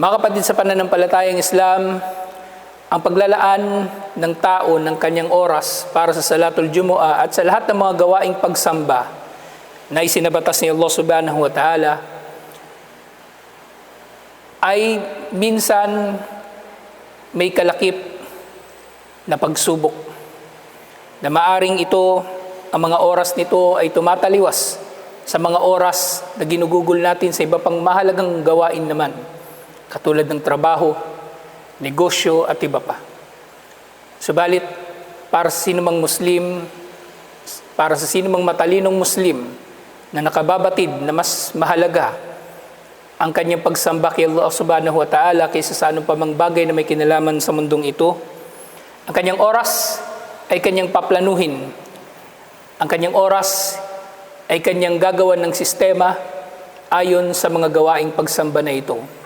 Mga kapatid sa pananampalatayang Islam, ang paglalaan ng tao ng kanyang oras para sa Salatul Jumu'ah at sa lahat ng mga gawaing pagsamba na isinabatas ni Allah Subhanahu wa Ta'ala ay minsan may kalakip na pagsubok na maaring ito, ang mga oras nito ay tumataliwas sa mga oras na ginugugol natin sa iba pang mahalagang gawain naman, katulad ng trabaho, negosyo at iba pa. Subalit, para sa sinumang Muslim, para sa sinumang matalinong Muslim na nakababatid na mas mahalaga ang kanyang pagsamba kay Allah subhanahu wa ta'ala kaysa sa anong pamang bagay na may kinalaman sa mundong ito, ang kanyang oras ay kanyang paplanuhin. Ang kanyang oras ay kanyang gagawan ng sistema ayon sa mga gawaing pagsamba na ito.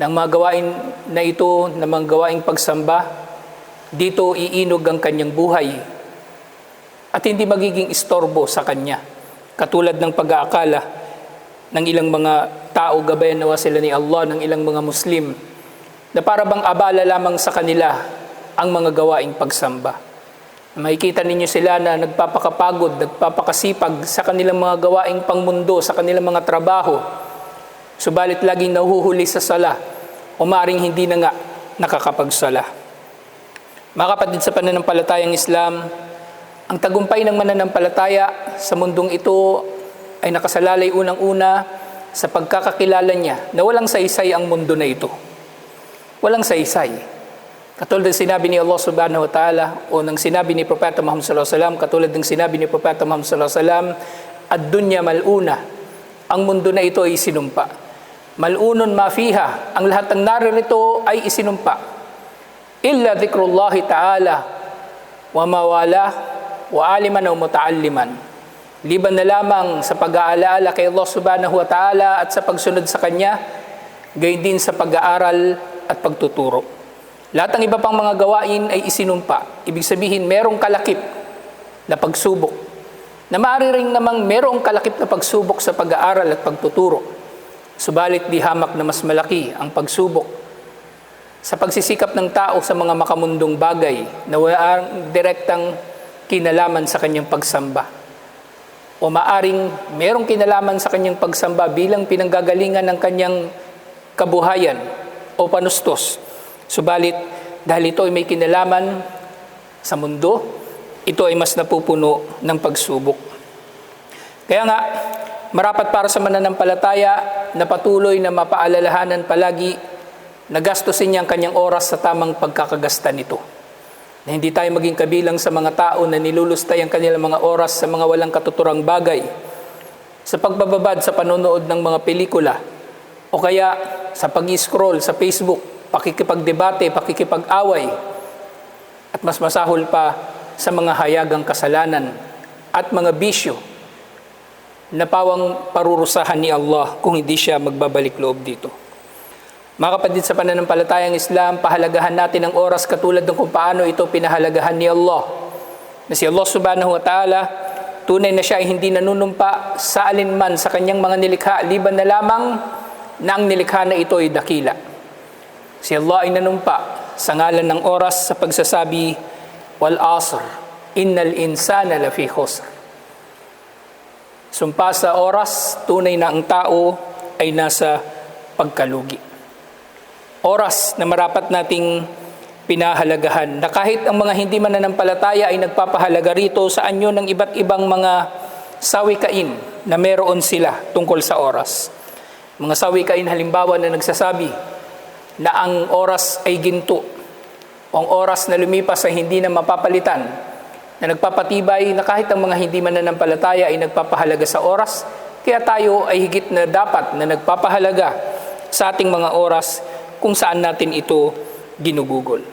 Ng mga gawain na ito, ng mga gawaing pagsamba, dito iinog ang kanyang buhay at hindi magiging istorbo sa kanya. Katulad ng pag-aakala ng ilang mga tao, gabayan nawa sila ni Allah, ng ilang mga Muslim, na para bang abala lamang sa kanila ang mga gawaing pagsamba. Makikita ninyo sila na nagpapakapagod, nagpapakasipag sa kanilang mga gawaing pangmundo, sa kanilang mga trabaho. Subalit laging nahuhuli sa sala o maring hindi na nga nakakapagsala. Mga kapatid sa pananampalatayang Islam, ang tagumpay ng mananampalataya sa mundong ito ay nakasalalay unang-una sa pagkakakilala niya na walang saysay ang mundo na ito. Walang saysay. Katulad ng sinabi ni Allah subhanahu wa ta'ala o ng sinabi ni Propeta Muhammad sallallahu alaihi wasallam, katulad ng sinabi ni Propeta Muhammad sallallahu alaihi wasallam, ad-dunya mal'una. Ang mundo na ito ay isinumpa. Mal'unun mafiha. Ang lahat ng naririto ay isinumpa illa dhikrullahi ta'ala wa mawala wa aliman o mutaalliman. Liban na lamang sa pag-aalaala kay Allah subhanahu wa ta'ala at sa pagsunod sa Kanya, gayon din sa pag-aaral at pagtuturo. Lahat ng iba pang mga gawain ay isinumpa. Ibig sabihin, merong kalakip na pagsubok. Na maaari namang merong kalakip na pagsubok sa pag-aaral at pagtuturo. Subalit di hamak na mas malaki ang pagsubok sa pagsisikap ng tao sa mga makamundong bagay na walang direktang kinalaman sa kanyang pagsamba. O maaring merong kinalaman sa kanyang pagsamba bilang pinanggagalingan ng kanyang kabuhayan o panustos. Subalit, dahil ito ay may kinalaman sa mundo, ito ay mas napupuno ng pagsubok. Kaya nga, marapat para sa mananampalataya na patuloy na mapaalalahanan palagi nagastusin niya ang kanyang oras sa tamang pagkakagasta nito. Na hindi tayo maging kabilang sa mga tao na nilulustay ang kanilang mga oras sa mga walang katuturang bagay, sa pagbababad sa panonood ng mga pelikula, o kaya sa pag-scroll sa Facebook, pakikipagdebate, pakikipag-away, at mas masahol pa sa mga hayagang kasalanan at mga bisyo na pawang parurusahan ni Allah kung hindi siya magbabalik loob dito. Mga kapatid sa pananampalatayang Islam, pahalagahan natin ang oras katulad ng kung paano ito pinahalagahan ni Allah. Na si Allah subhanahu wa ta'ala, tunay na siya ay hindi nanunumpa sa alinman sa kanyang mga nilikha, liban na lamang na ang nilikha na ito ay dakila. Si Allah ay nanumpa sa ngalan ng oras sa pagsasabi, Wal asr, innal insana lafi khusr. Sumpa sa oras, tunay na ang tao ay nasa pagkalugi. Oras na marapat nating pinahalagahan na kahit ang mga hindi mananampalataya ay nagpapahalaga rito sa anyo ng iba't ibang mga sawikain na meron sila tungkol sa oras. Mga sawikain halimbawa na nagsasabi na ang oras ay ginto. O ang oras na lumipas ay hindi na mapapalitan na nagpapatibay na kahit ang mga hindi mananampalataya ay nagpapahalaga sa oras, kaya tayo ay higit na dapat na nagpapahalaga sa ating mga oras kung saan natin ito ginugugol.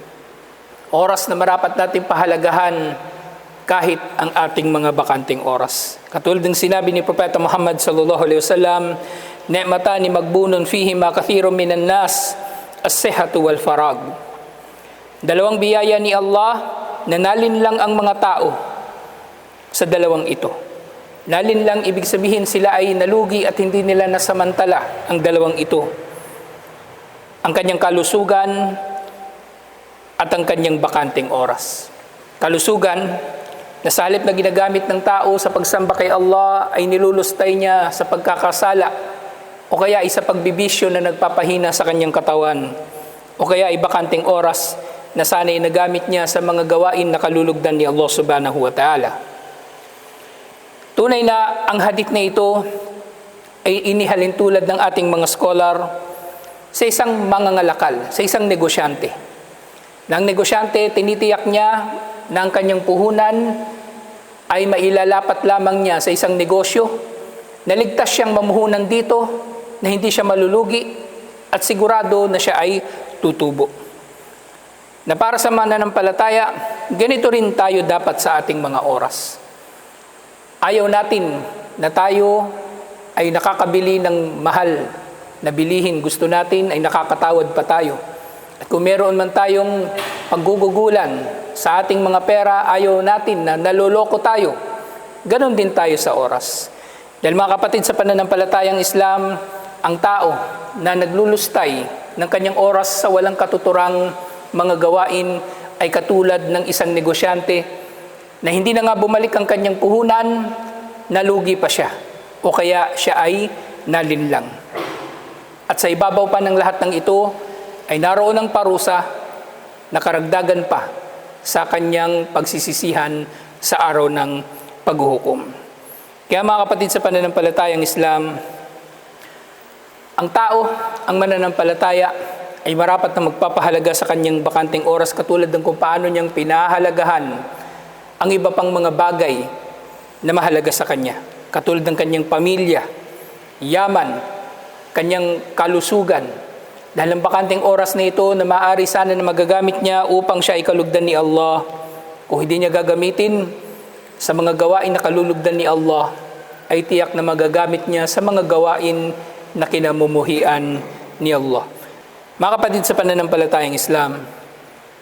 Oras na marapat natin pahalagahan kahit ang ating mga bakanting oras. Katulad ng sinabi ni Propeta Muhammad sallallahu alaihi wasallam, "Ni'matani magbunun fihi ma kathirun minan nas, as-sihhatu wal farag." Dalawang biyaya ni Allah na nalin lang ang mga tao sa dalawang ito. Nalin lang ibig sabihin sila ay nalugi at hindi nila nasamantala ang dalawang ito ang kanyang kalusugan at ang kanyang bakanteng oras. Kalusugan, na sa halip na ginagamit ng tao sa pagsamba kay Allah ay nilulustay niya sa pagkakasala o kaya isa pagbibisyo na nagpapahina sa kanyang katawan o kaya ay bakanteng oras na sana ay nagamit niya sa mga gawain na kalulugdan ni Allah subhanahu wa ta'ala. Tunay na ang hadith na ito ay inihalin tulad ng ating mga scholar sa isang mangangalakal, sa isang negosyante. Na ang negosyante, tinitiyak niya na ang kanyang puhunan ay mailalapat lamang niya sa isang negosyo, naligtas siyang mamuhunan dito, na hindi siya malulugi, at sigurado na siya ay tutubo. Na para sa mananampalataya, ganito rin tayo dapat sa ating mga oras. Ayaw natin na tayo ay nakakabili ng mahal na bilihin. Gusto natin ay nakakatawad pa tayo. At kung meron man tayong paggugugulan sa ating mga pera, ayaw natin na naloloko tayo. Ganon din tayo sa oras. Dahil mga kapatid sa pananampalatayang Islam, ang tao na naglulustay ng kanyang oras sa walang katuturang mga gawain ay katulad ng isang negosyante na hindi na nga bumalik ang kanyang puhunan, nalugi pa siya o kaya siya ay nalinlang. At sa ibabaw pa ng lahat ng ito ay naroon ang parusa na karagdagan pa sa kanyang pagsisisihan sa araw ng paghuhukom. Kaya mga kapatid sa pananampalatayang Islam, ang tao, ang mananampalataya, ay marapat na magpapahalaga sa kanyang bakanting oras katulad ng kung paano niyang pinahalagahan ang iba pang mga bagay na mahalaga sa kanya. Katulad ng kanyang pamilya, yaman, kanyang kalusugan. Dahil ang bakanting oras na ito na maaari sana na magagamit niya upang siya ay kalugdan ni Allah. Kung hindi niya gagamitin sa mga gawain na kalulugdan ni Allah, ay tiyak na magagamit niya sa mga gawain na kinamumuhian ni Allah. Mga kapatid sa pananampalatayang Islam,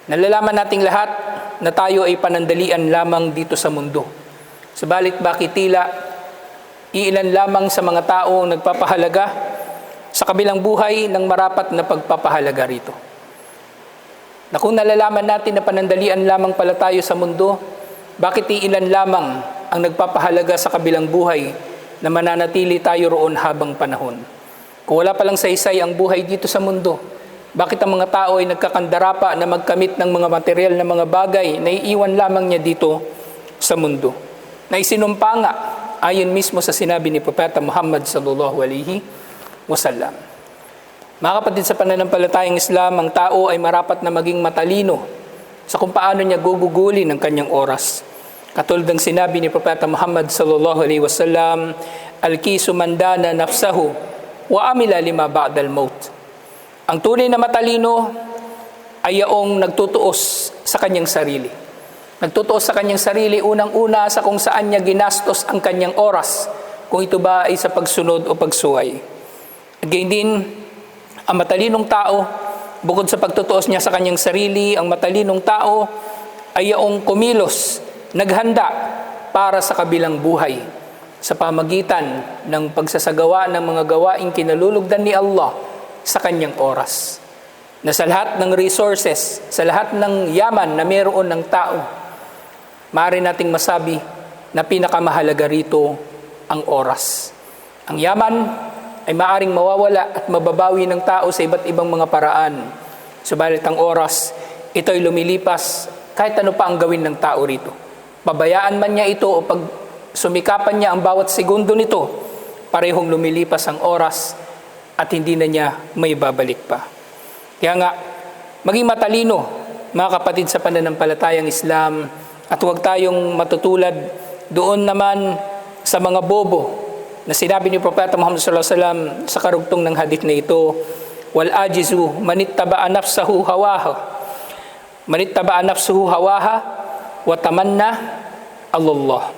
nalalaman nating lahat na tayo ay panandalian lamang dito sa mundo. Subalit bakit tila iilan lamang sa mga tao ang nagpapahalaga sa kabilang buhay ng marapat na pagpapahalaga rito. Na kung nalalaman natin na panandalian lamang pala tayo sa mundo, bakit iilan lamang ang nagpapahalaga sa kabilang buhay na mananatili tayo roon habang panahon? Kung wala palang saysay ang buhay dito sa mundo, bakit ang mga tao ay nagkakandara pa na magkamit ng mga material na mga bagay na iiwan lamang niya dito sa mundo? Na isinumpa nga ayon mismo sa sinabi ni Propeta Muhammad sallallahu alaihi wasallam. Mga kapatid sa pananampalatayang Islam, ang tao ay marapat na maging matalino sa kung paano niya gugugulin ang kanyang oras. Katulad ng sinabi ni Propeta Muhammad sallallahu alaihi wasallam, al-kisu mandana nafsahu wa amila lima ba'dal maut. Ang tunay na matalino ay yaong nagtutuos sa kanyang sarili. Nagtutuos sa kanyang sarili unang-una sa kung saan niya ginastos ang kanyang oras, kung ito ba ay sa pagsunod o pagsuway. Again din, ang matalinong tao, bukod sa pagtutuos niya sa kanyang sarili, ang matalinong tao ay yaong kumilos, naghanda para sa kabilang buhay sa pamagitan ng pagsasagawa ng mga gawaing kinalulugdan ni Allah sa kanyang oras. Na sa lahat ng resources, sa lahat ng yaman na meron ng tao, maaari nating masabi na pinakamahalaga rito ang oras. Ang yaman ay maaring mawawala at mababawi ng tao sa iba't ibang mga paraan. Subalit ang oras, ito ay lumilipas kahit ano pa ang gawin ng tao rito. Pabayaan man niya ito o pag sumikapan niya ang bawat segundo nito, parehong lumilipas ang oras at hindi na niya may babalik pa. Kaya nga, maging matalino, mga kapatid sa pananampalatayang Islam, at huwag tayong matutulad doon naman sa mga bobo na sinabi ni Propeta Muhammad sallallahu alaihi wasallam sa karugtong ng hadith na ito, wal ajizu manittaba nafsahu hawaha manittaba nafsuhu hawaha wa tamanna Allah.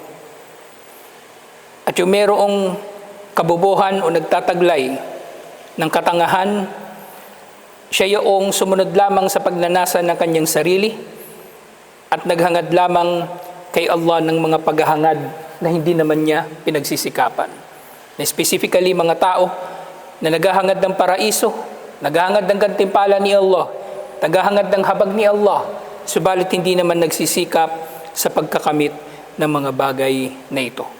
At yung merong kabubuhan o nagtataglay ng katangahan, siya yung sumunod lamang sa pagnanasa ng kanyang sarili at naghangad lamang kay Allah ng mga paghahangad na hindi naman niya pinagsisikapan. Na specifically mga tao na naghahangad ng paraiso naghahangad ng gantimpala ni Allah, naghahangad ng habag ni Allah, subalit hindi naman nagsisikap sa pagkakamit ng mga bagay na ito.